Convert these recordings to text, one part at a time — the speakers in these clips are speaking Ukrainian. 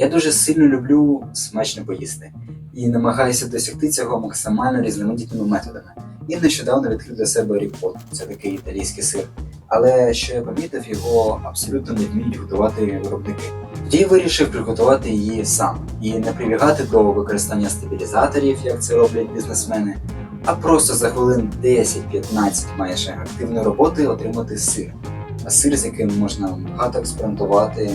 Я дуже сильно люблю смачно поїсти і намагаюся досягти цього максимально різноманітними методами. І нещодавно відкрив для себе рікот, це такий італійський сир. Але що я помітив, його абсолютно не вміють готувати виробники. Тоді я вирішив приготувати її сам і не прибігати до використання стабілізаторів, як це роблять бізнесмени, а просто за хвилин 10-15 майже активної роботи отримати сир. А сир, з яким можна багато експериментувати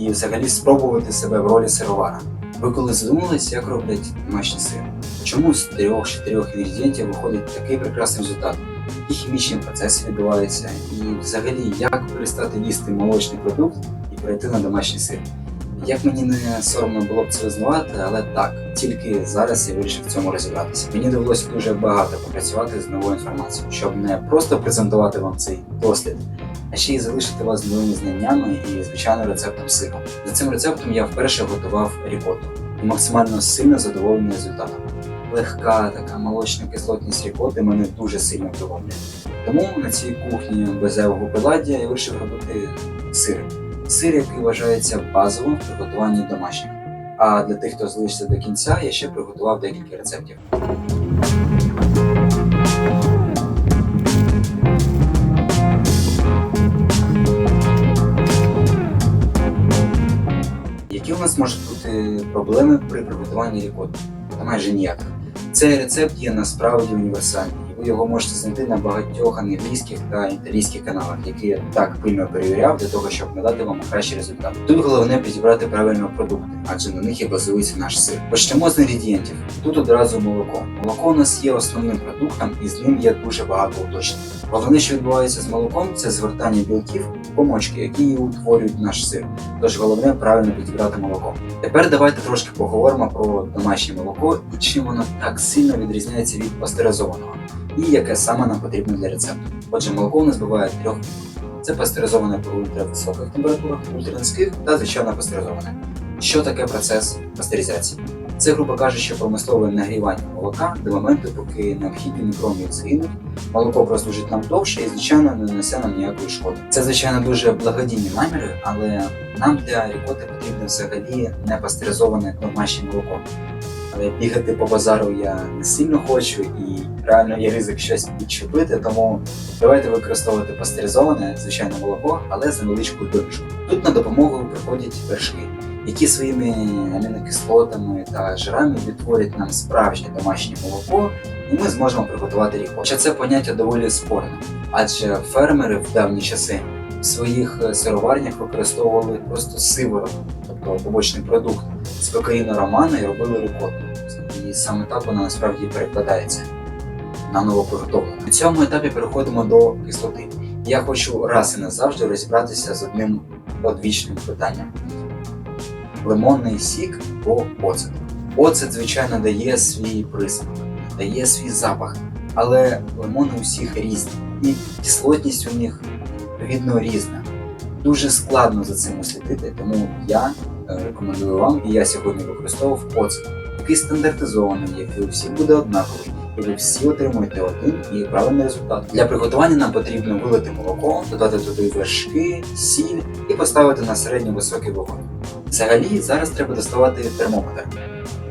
і взагалі спробувати себе в ролі сировара. Ви коли задумались, як роблять домашній сир? Чому з трьох-чотирьох інгредієнтів виходить такий прекрасний результат? Які хімічні процеси відбуваються, і взагалі як перестати їсти молочний продукт і перейти на домашній сир? Як мені не соромно було б це визнавати, але так, тільки зараз я вирішив в цьому розібратися. Мені довелося дуже багато попрацювати з новою інформацією, щоб не просто презентувати вам цей дослід, а ще й залишити вас з новими знаннями і звичайно рецептом сиру. За цим рецептом я вперше готував рікоту і максимально сильно задоволений результатом. Легка така молочна кислотність рікоти мене дуже сильно приваблює. Тому на цій кухні без зайвого приладдя я вирішив робити сир. Сир, який вважається базовим в приготуванні домашнього. А для тих, хто залишиться до кінця, я ще приготував декілька рецептів. Які у нас можуть бути проблеми при приготуванні рікотти? Та майже ніяких. Цей рецепт є насправді універсальний, ви його можете знайти на багатьох англійських та італійських каналах, які я так пильно перевіряв для того, щоб надати вам кращий результат. Тут головне підібрати правильно продукти, адже на них і базується наш сир. Почнемо з інгредієнтів. Тут одразу молоко. Молоко у нас є основним продуктом, і з ним є дуже багато уточнень. Головне, що відбувається з молоком, це звертання білків в комочки, які утворюють наш сир. Тож головне правильно підібрати молоко. Тепер давайте трошки поговоримо про домашнє молоко і чим воно так сильно відрізняється від пастеризованого, і яке саме нам потрібно для рецепту. Отже, молоко у нас буває трьох. Це пастеризоване при ультрависоких температурах, ультранизьких та звичайно пастеризоване. Що таке процес пастеризації? Це, грубо кажучи, промислове нагрівання молока до моменту, поки необхідні мікрони згинуть, молоко прослужить нам довше і, звичайно, не нанесе нам ніякої шкоди. Це, звичайно, дуже благодійні наміри, але нам для рікоти потрібно взагалі не пастеризоване домашнє молоко. Але бігати по базару я не сильно хочу і реально є ризик щось підчепити, тому давайте використовувати пастеризоване, звичайне молоко, але з невеличкою домішкою. Тут на допомогу приходять вершки, які своїми амінокислотами та жирами відтворять нам справжнє домашнє молоко, і ми зможемо приготувати ріхо. Хоча це поняття доволі спорне, адже фермери в давні часи в своїх е, сироварнях використовували просто сиворотку, тобто побочний продукт з кокаїну романа і робили рікоту. І саме так вона насправді перекладається на новоприготовлену. На цьому етапі переходимо до кислоти. Я хочу раз і назавжди розібратися з одним одвічним питанням: лимонний сік або оцет. Оцет, звичайно, дає свій присмак, дає свій запах, але лимони у всіх різні, і кислотність у них відповідно різна. Дуже складно за цим услідити, тому я рекомендую вам, і я сьогодні використовував оцет, який стандартизований, який у всіх буде однаковий, і ви всі отримуєте один і правильний результат. Для приготування нам потрібно вилити молоко, додати туди вершки, сіль і поставити на середньо високий вогонь. Взагалі, зараз треба доставати термометр.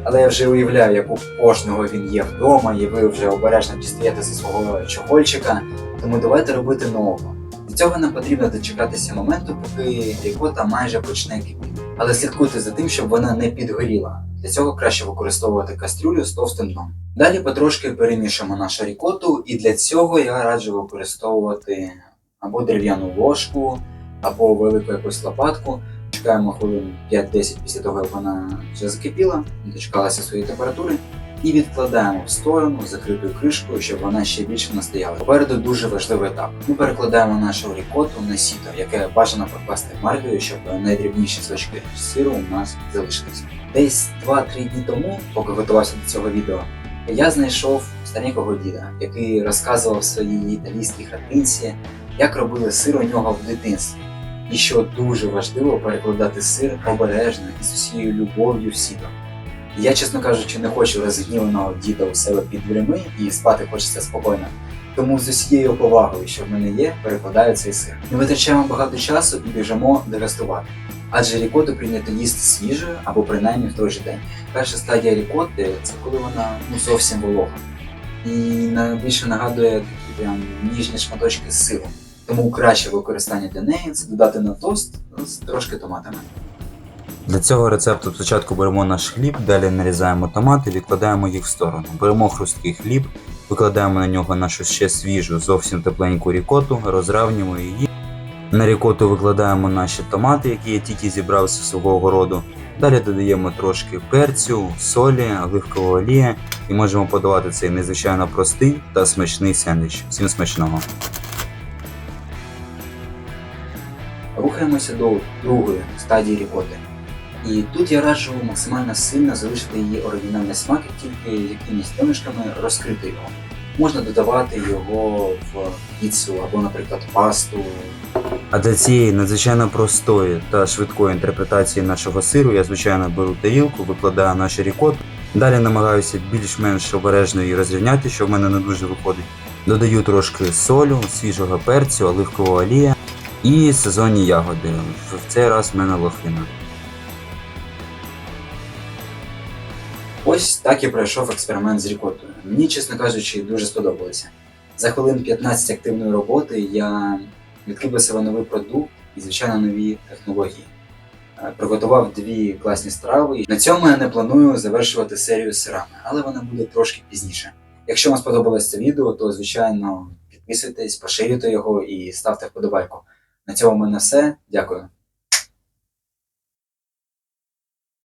Але я вже уявляю, як у кожного він є вдома, і ви вже обережно дістаєте зі свого чохольчика, тому давайте робити нового. Для цього нам потрібно дочекатися моменту, поки рікота майже почне кипіти. Але слідкуйте за тим, щоб вона не підгоріла. Для цього краще використовувати кастрюлю з товстим дном. Далі потрошки перемішуємо нашу рікоту, і для цього я раджу використовувати або дерев'яну ложку, або велику якусь лопатку. Чекаємо хвилин 5-10 після того, як вона вже закипіла, дочекалася своєї температури, і відкладаємо в сторону закритою кришкою, щоб вона ще більше настояла. Попереду дуже важливий етап. Ми перекладаємо нашу рікоту на сіто, яке бажано прокласти марлею, щоб найдрібніші зочки сиру у нас залишилися. Десь 2-3 дні тому, поки готувався до цього відео, я знайшов старенького діда, який розказував своїй італійській хатинці, як робили сир у нього в дитинстві. І що дуже важливо перекладати сир обережно і з усією любов'ю сіто. Я, чесно кажучи, не хочу розгніваного діда у себе під дверима і спати хочеться спокійно. Тому з усією повагою, що в мене є, перекладаю цей сир. Не витрачаємо багато часу і біжимо дегустувати. Адже рікоту прийнято їсти свіжою або принаймні в той же день. Перша стадія рікоти це коли вона ну, зовсім волога. І на- більше нагадує такі прям ніжні шматочки з сиром. Тому краще використання для неї це додати на тост з трошки томатами. Для цього рецепту спочатку беремо наш хліб, далі нарізаємо томати, відкладаємо їх в сторону. Беремо хрусткий хліб, викладаємо на нього нашу ще свіжу, зовсім тепленьку рікоту, розравнюємо її. На рікоту викладаємо наші томати, які я тільки зібрав зі свого городу. Далі додаємо трошки перцю, солі, оливкового олія і можемо подавати цей незвичайно простий та смачний сендвіч. Всім смачного! Рухаємося до другої стадії рікоти. І тут я раджу максимально сильно залишити її оригінальний смак і тільки якимись домішками розкрити його. Можна додавати його в піцу або, наприклад, пасту. А для цієї надзвичайно простої та швидкої інтерпретації нашого сиру я звичайно беру тарілку, викладаю нашу рікоту. Далі намагаюся більш-менш обережно її розрівняти, що в мене не дуже виходить. Додаю трошки солю, свіжого перцю, оливкового олія і сезонні ягоди. В цей раз в мене лохина. Ось так і пройшов експеримент з рікотою. Мені, чесно кажучи, дуже сподобалося. За хвилин 15 активної роботи я відкрив себе новий продукт і, звичайно, нові технології. Е, Приготував дві класні страви. На цьому я не планую завершувати серію сирами, але вона буде трошки пізніше. Якщо вам сподобалось це відео, то звичайно підписуйтесь, поширюйте його і ставте вподобайку. На цьому в мене все. Дякую.